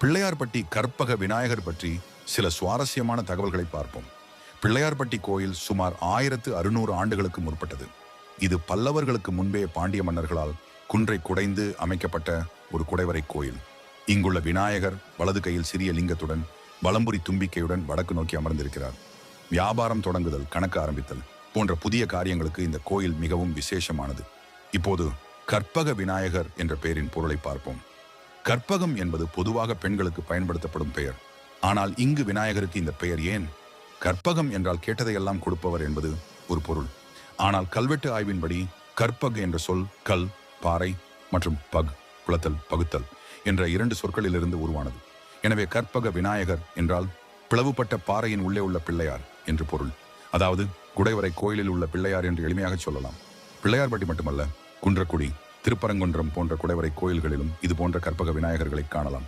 பிள்ளையார்பட்டி கற்பக விநாயகர் பற்றி சில சுவாரஸ்யமான தகவல்களை பார்ப்போம். பிள்ளையார்பட்டி கோயில் சுமார் ஆயிரத்து அறுநூறு ஆண்டுகளுக்கு முற்பட்டது. இது பல்லவர்களுக்கு முன்பே பாண்டிய மன்னர்களால் குன்றை குடைந்து அமைக்கப்பட்ட ஒரு குடைவரை கோயில். இங்குள்ள விநாயகர் வலது கையில் சிறிய லிங்கத்துடன் வலம்புரி தும்பிக்கையுடன் வடக்கு நோக்கி அமர்ந்திருக்கிறார். வியாபாரம் தொடங்குதல் கணக்கு ஆரம்பித்தல் போன்ற புதிய காரியங்களுக்கு இந்த கோயில் மிகவும் விசேஷமானது. இப்போது கற்பக விநாயகர் என்ற பெயரின் பொருளை பார்ப்போம். கற்பகம் என்பது பொதுவாக பெண்களுக்கு பயன்படுத்தப்படும் பெயர். ஆனால் இங்கு விநாயகருக்கு இந்த பெயர் ஏன்? கற்பகம் என்றால் கேட்டதையெல்லாம் கொடுப்பவர் என்பது ஒரு பொருள். ஆனால் கல்வெட்டு ஆய்வின்படி கற்பக் என்ற சொல் கல் பாறை மற்றும் பக் குளத்தல் பகுத்தல் என்ற இரண்டு சொற்களிலிருந்து உருவானது. எனவே கற்பக விநாயகர் என்றால் பிளவுபட்ட பாறையின் உள்ளே உள்ள பிள்ளையார் என்று பொருள். அதாவது குடைவரை கோயிலில் உள்ள பிள்ளையார் என்று எளிமையாக சொல்லலாம். பிள்ளையார்பட்டி மட்டுமல்ல குன்றக்குடி திருப்பரங்குன்றம் போன்ற குடைவரை கோயில்களிலும் இது போன்ற கற்பக விநாயகர்களை காணலாம்.